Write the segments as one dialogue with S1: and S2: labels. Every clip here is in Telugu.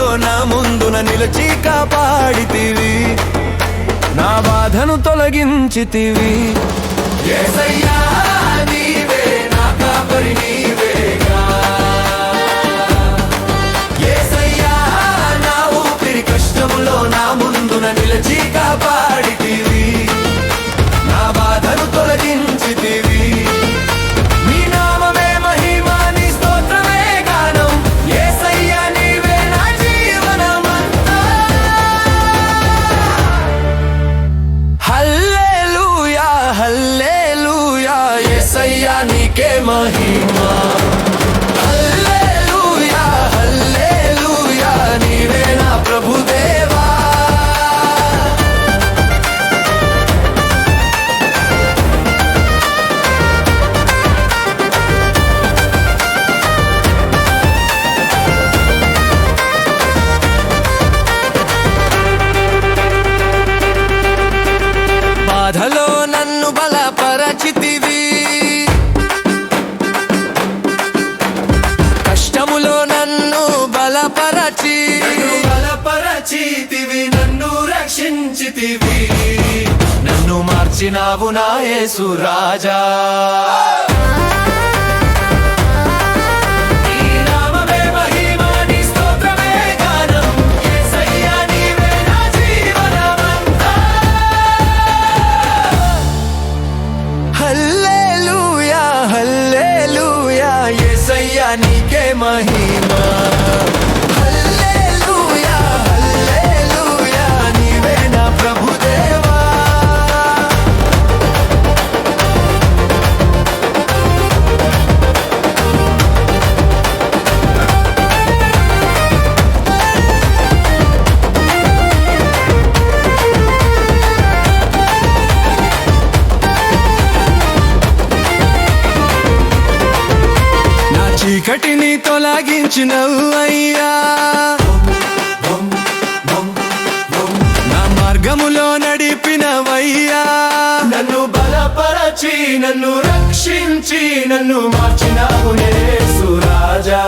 S1: బాధలో నా ముందున నిలచి కాపాడితివి. నా బాధను తొలగించితివి. ఏసయ్యా నీవే महिमा బలపరచి బలపరచితివి నన్ను రక్షించితివి. నన్ను మార్చినావు నా యేసు రాజా. కటిని తొలగించినవు అయ్యా. నా మార్గములో నడిపినవయ్యా. నన్ను బలపరచి నన్ను రక్షించి నన్ను మార్చినావు సూరాజా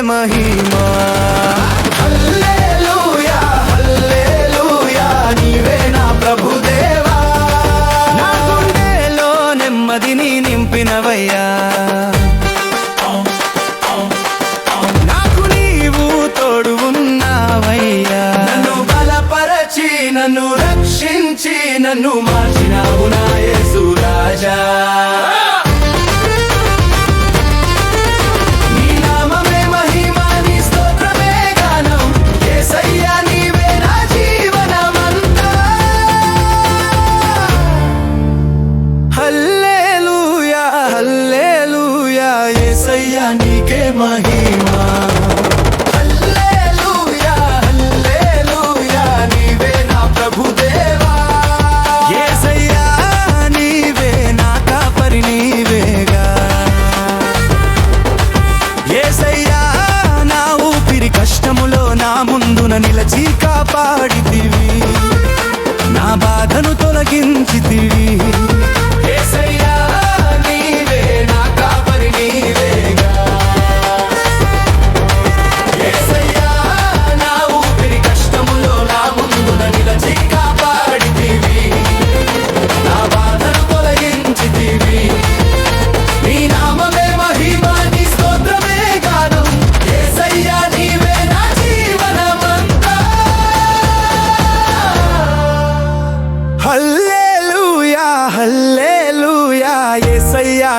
S1: మహిమా. నెమ్మదిని నాకు నీవు తోడు ఉన్నావయ్యా. నన్ను బలపరచి నన్ను రక్షించి నన్ను మార్చినావు నా యేసు రాజా. My.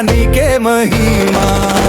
S1: रानी के महिमा।